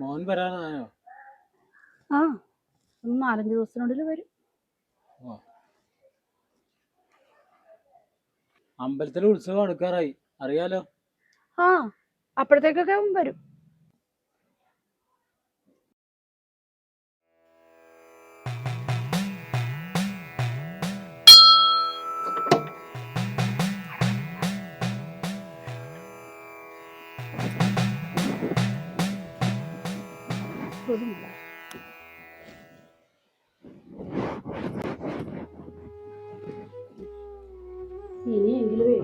മോൻ വരാനായോ? ആ ഒന്ന് നാലഞ്ച് ദിവസത്തിനുള്ളിൽ വരും. അമ്പലത്തിൽ ഉത്സവം അടുക്കാറായി. അറിയാലോ? ആ അപ്പോഴത്തേക്കൊക്കെ വരും. ഒതുങ്ങില്ല. ഇനിയെങ്കിലുമേ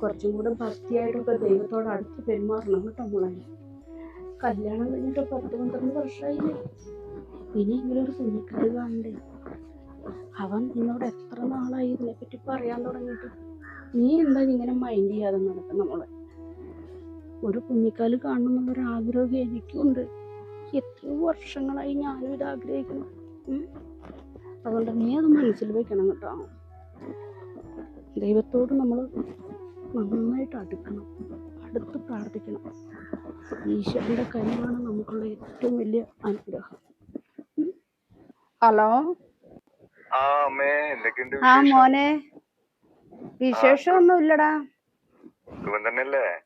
കുറച്ചും കൂടെ ഭക്തിയായിട്ടൊക്കെ ദൈവത്തോട് അടുത്ത് പെരുമാറണം കേട്ടോ മോളെ. കല്യാണം കഴിഞ്ഞിട്ട് പത്ത് പന്ത്രണ്ട് വർഷമായില്ലേ? ഇനിയെങ്കിലും ഒരു കുഞ്ഞിക്കാരി കാണണ്ടേ? അവൻ നിന്നോട് എത്ര നാളായി ഇതിനെപ്പറ്റി പറയാൻ തുടങ്ങിയിട്ട്? നീ എന്താ ഇങ്ങനെ മൈൻഡ് ചെയ്യാതെ നടക്കുന്ന മോളെ? ഒരു കുഞ്ഞിക്കാൽ കാണണം എന്നുള്ളൊരു ആഗ്രഹം എനിക്കുണ്ട്. എത്രയോ വർഷങ്ങളായി ഞാനും ഇത് ആഗ്രഹിക്കുന്നു. അതുകൊണ്ട് നീ അത് മനസ്സിൽ വെക്കണം കേട്ടോ. ദൈവത്തോട് നമ്മൾ നന്നായിട്ട് അടുക്കണം. അടുത്ത് പ്രാർത്ഥിക്കണം. ഈശോയുടെ കനിവാണ് നമുക്കുള്ള ഏറ്റവും വലിയ അനുഗ്രഹം. ഹലോ? ആ മോനെ. വിശേഷം വിശേഷമൊന്നും ഇല്ലടാ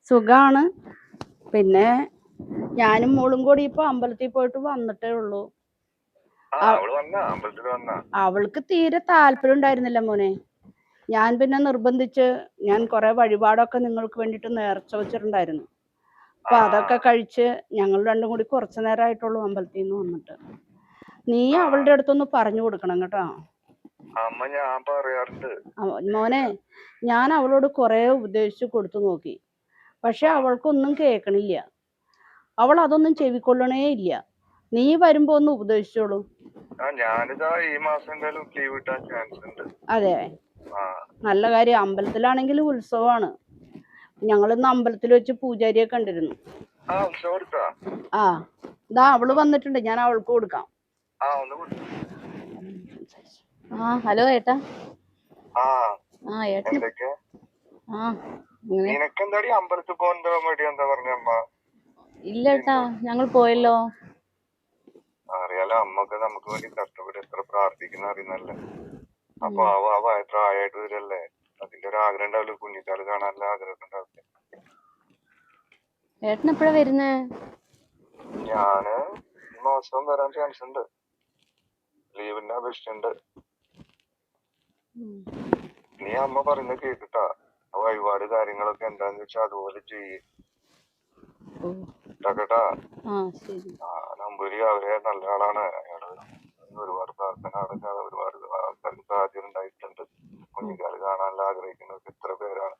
സുഖാണ്. പിന്നെ ഞാനും മോളും കൂടി ഇപ്പൊ അമ്പലത്തിൽ പോയിട്ട് വന്നിട്ടേ ഉള്ളൂ. അവൾക്ക് തീരെ താല്പര്യം ഉണ്ടായിരുന്നില്ല മോനെ. ഞാൻ പിന്നെ നിർബന്ധിച്ച് ഞാൻ കുറെ വഴിപാടൊക്കെ നിങ്ങൾക്ക് വേണ്ടിട്ട് നേർച്ച വെച്ചിട്ടുണ്ടായിരുന്നു. അപ്പൊ. അതൊക്കെ കഴിച്ച് ഞങ്ങൾ രണ്ടും കൂടി കുറച്ചു നേരമായിട്ടുള്ളൂ അമ്പലത്തിൽ നിന്ന് വന്നിട്ട്. നീ അവളുടെ അടുത്തൊന്ന് പറഞ്ഞു കൊടുക്കണം കേട്ടോ. അമ്മ ഞാൻ പറയാറുണ്ട്. മോനെ ഞാൻ അവളോട് കുറെ ഉപദേശിച്ചു കൊടുത്തു നോക്കി. പക്ഷെ അവൾക്കൊന്നും കേൾക്കണില്ല അവൾ അതൊന്നും ചെവിക്കൊള്ളണേ ഇല്ല. നീ വരുമ്പോ ഒന്ന് ഉപദേശിച്ചോളൂ. ഞാനിതാ ഈ മാസം എന്തായാലും ലീവ് കിട്ടാൻ ചാൻസ് ഉണ്ട്. അതെ. നല്ല കാര്യം അമ്പലത്തിലാണെങ്കിൽ ഉത്സവമാണ് ഞങ്ങളിന്ന് അമ്പലത്തിൽ വെച്ച് പൂജാരിയെ കണ്ടിരുന്നു. ആ ഇതാ അവൾ വന്നിട്ടുണ്ട്. ഞാൻ അവൾക്ക് കൊടുക്കാം. ആ. ഹലോ ഏട്ടാ. ആ ഏട്ടാ ആ നിനക്കെന്താടി അമ്പലത്തിൽ വേണ്ടി എന്താ പറഞ്ഞ അമ്മ? ഇല്ല ഏട്ടാ ഞങ്ങൾ പോയല്ലോ. അറിയാലോ അമ്മയ്ക്ക് നമുക്ക് വേണ്ടി കഷ്ടപ്പെട്ട് എത്ര പ്രാർത്ഥിക്കുന്ന അറിയുന്നല്ലേ അപ്പൊ അവ അവ പ്രായമായിട്ട് വരല്ലേ അതിന്റെ ഒരു ആഗ്രഹം ഉണ്ടാവില്ല കുഞ്ഞിക്കാൽ കാണാനുള്ള ആഗ്രഹം ഉണ്ടാവില്ല? ഏട്ടൻ എപ്പോഴാ വരുന്നേ? ഞാൻ ഈ മാസം വരാൻ ചാൻസ് ഉണ്ട്. ലീവിന്റെ അപേക്ഷിച്ചുണ്ട് നീ അമ്മ പറയുന്നത് കേട്ടിട്ടാ. ആ വഴിപാട് കാര്യങ്ങളൊക്കെ എന്താന്ന് വെച്ചാ അതുപോലെ ചെയ്യ്. ആ നമ്പൂരി അവരെ നല്ല ആളാണ്. അയാൾ ഒരുപാട് പ്രാർത്ഥന ഒരുപാട് ആൾക്കാർക്ക് സാധ്യത ഉണ്ടായിട്ടുണ്ട്. കുഞ്ഞിക്കാൽ കാണാനുള്ള ആഗ്രഹിക്കുന്നവർക്ക് ഇത്ര പേരാണ്.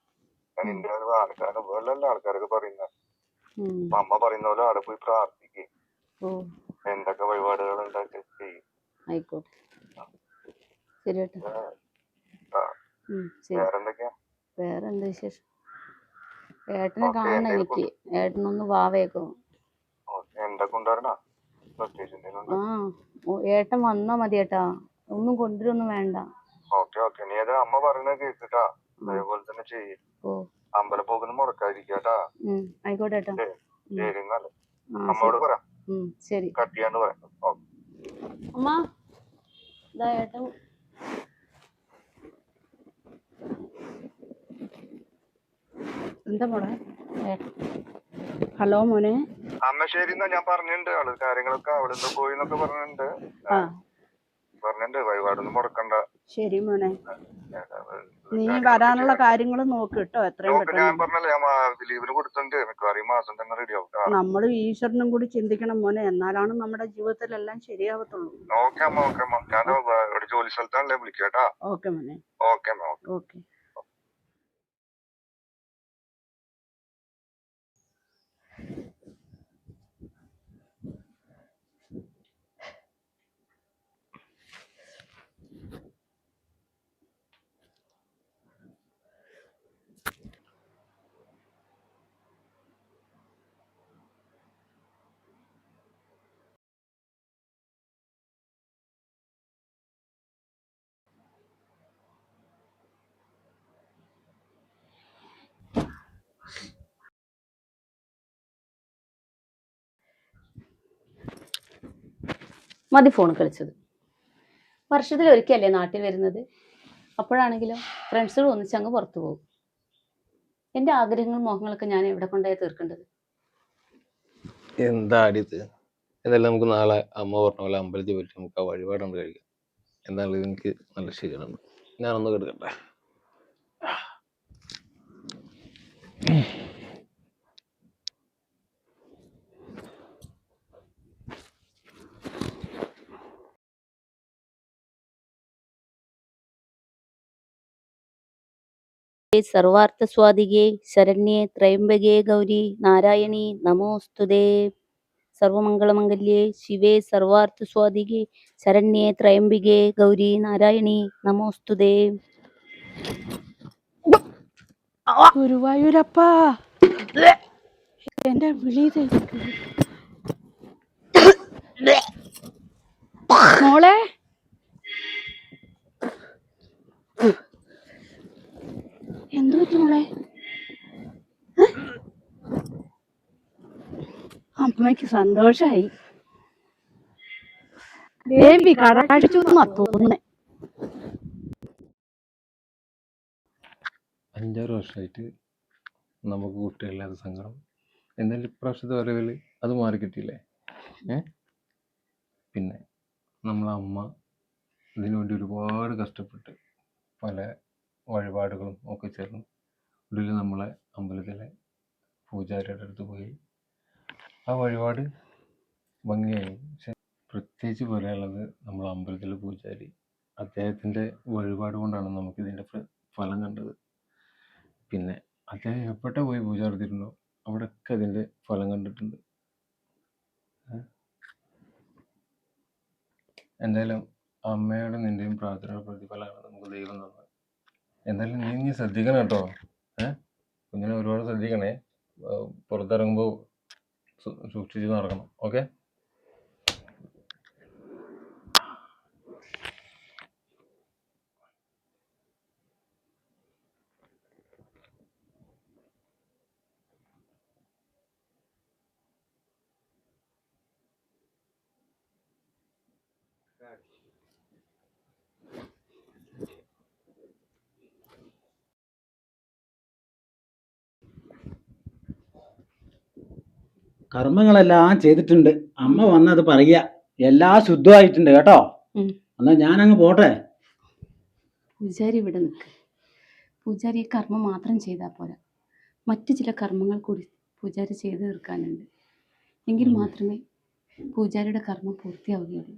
ഞാൻ എന്റെ ആൾക്കാരെ പോലല്ല ആൾക്കാരൊക്കെ പറയുന്ന. അമ്മ പറയുന്ന പോലെ അവിടെ പോയി പ്രാർത്ഥിക്കും. എന്തൊക്കെ വഴിപാടുകൾ ഉണ്ടാക്കി ചെയ്യും. വേറെന്തൊക്കെയാ? വേറെന്താ വിശേഷം? ഏട്ടനെ കാണണം എനിക്ക്. ഏട്ടനൊന്ന് വാവേക്കോ? ആ ഏട്ടൻ വന്നാ മതി ഏട്ടാ. ഒന്നും കൊണ്ടുവരൊന്നും വേണ്ട. Okay okay. നീ അത് അമ്മ പറയുന്നത് കേട്ടിട്ടാ. അതേപോലെ തന്നെ ചെയ്യ്. അമ്പലം പോകുന്ന മുടക്കാതിരിക്കട്ടാ ആയിക്കോട്ടെ ഏട്ടാ. ശരി എന്നാൽ. അമ്മയോട് പറ. ശരി. കട്ട് ചെയ്യാണ്ട് പറയാം അമ്മ ഏട്ടൻ. എന്താ മോളെ? ഹലോ മോനെ. അമ്മ ശരി ഞാൻ പറഞ്ഞിട്ടുണ്ട്. അവൾ കാര്യങ്ങളൊക്കെ അവിടെ പോയി എന്നൊക്കെ പറഞ്ഞിട്ടുണ്ട്. വഴിപാടൊന്നും മുടക്കണ്ട. ശരി മോനെ. നീ വരാനുള്ള കാര്യങ്ങൾ നോക്ക് കേട്ടോ. എത്രയും പെട്ടെന്ന്. നമ്മൾ ഈശ്വരനും കൂടി ചിന്തിക്കണം മോനെ. എന്നാലാണ് നമ്മുടെ ജീവിതത്തിലെല്ലാം ശരിയാവത്തുള്ളൂ. ഓക്കെ വിളിക്കട്ടാ ഓക്കെ മോനെ ഓക്കെ. മതി ഫോൺ കളിച്ചത്. വർഷത്തിൽ ഒരിക്കലല്ലേ നാട്ടിൽ വരുന്നത്? അപ്പോഴാണെങ്കിലോ ഫ്രണ്ട്സുകൾ ഒന്നിച്ച് അങ്ങ് പുറത്തു പോകും. എന്റെ ആഗ്രഹങ്ങളും മോഹങ്ങളൊക്കെ ഞാൻ എവിടെ കൊണ്ടായി തീർക്കേണ്ടത്? എന്താ അടിയത് എന്തായാലും നമുക്ക് നാളെ അമ്മ പറഞ്ഞ പോലെ അമ്പലത്തിൽ പോയിട്ട് നമുക്ക് ആ വഴിപാടുണ്ട് കഴിക്കാം. എന്തായാലും എനിക്ക് നല്ല ക്ഷീണമുണ്ട്. ഞാനൊന്ന് കിടക്കട്ടെ. സർവാർത്ഥ സ്വാതികേ ശരണ്യേ ത്രയംബകേ ഗൗരി നാരായണി നമോസ്തുതേ സർവമംഗളമംഗല്യേ ശിവേ സർവാർത്ഥ സ്വാതികേ ശരണ്യേ ത്രയംബികേ ഗൗരി നാരായണി നമോസ്തുതേ ഗുരുവായൂരപ്പ. എന്റെ വിളി. മോളെ. പറ്റി മോളെ? അമ്മയ്ക്ക് സന്തോഷായി. കടാടിച്ചു എന്നാ തോന്നുന്നേ. അഞ്ചാറ് വർഷമായിട്ട് നമുക്ക് കുട്ടികളില്ലാത്ത സങ്കടം. എന്നാലും ഇപ്രാവശ്യത്തെ വരവിൽ അത് മാറി കിട്ടിയില്ലേ? ഏ? പിന്നെ നമ്മളെ അമ്മ ഇതിനുവേണ്ടി ഒരുപാട് കഷ്ടപ്പെട്ട് പല വഴിപാടുകളും ഒക്കെ ചേർന്ന് ഒടുവിൽ നമ്മളെ അമ്പലത്തിലെ പൂജാരിയുടെ അടുത്ത് പോയി ആ വഴിപാട് ഭംഗിയായി. പക്ഷെ പ്രത്യേകിച്ച് പറയാനുള്ളത് നമ്മളെ അമ്പലത്തിലെ പൂജാരി. അദ്ദേഹത്തിന്റെ വഴിപാട് കൊണ്ടാണ് നമുക്ക് ഇതിന്റെ ഫലം കണ്ടത്. പിന്നെ അദ്ദേഹം എവിടെ പോയി പൂജ നടത്തിയിട്ടുണ്ടോ? അവിടെയൊക്കെ അതിന്റെ ഫലം കണ്ടിട്ടുണ്ട്? എന്തായാലും അമ്മയുടെ നിന്റെയും പ്രാർത്ഥനയുടെ പ്രതിഫലമാണ് നമുക്ക് ദൈവം തന്നത്. എന്തായാലും നീ നീ ശ്രദ്ധിക്കണം കേട്ടോ. ഏഹ് കുഞ്ഞിനെ ഒരുപാട് ശ്രദ്ധിക്കണേ. പുറത്തിറങ്ങുമ്പോൾ സൂക്ഷിച്ച് നടക്കണം. ഓക്കെ? കർമ്മങ്ങളെല്ലാം ചെയ്തിട്ടുണ്ട്. അമ്മ വന്നത് പറയുക എല്ലാ ശുദ്ധമായിട്ടുണ്ട് കേട്ടോ. എന്നാ ഞാനങ്ങ് പോട്ടെ. പൂജാരി ഇവിടെ നിൽക്ക് പൂജാരി ഈ കർമ്മം മാത്രം ചെയ്താൽ പോരാ. മറ്റു ചില കർമ്മങ്ങൾ കൂടി പൂജാരി ചെയ്തു തീർക്കാനുണ്ട്. എങ്കിൽ മാത്രമേ പൂജാരിയുടെ കർമ്മം പൂർത്തിയാവുകയുള്ളൂ.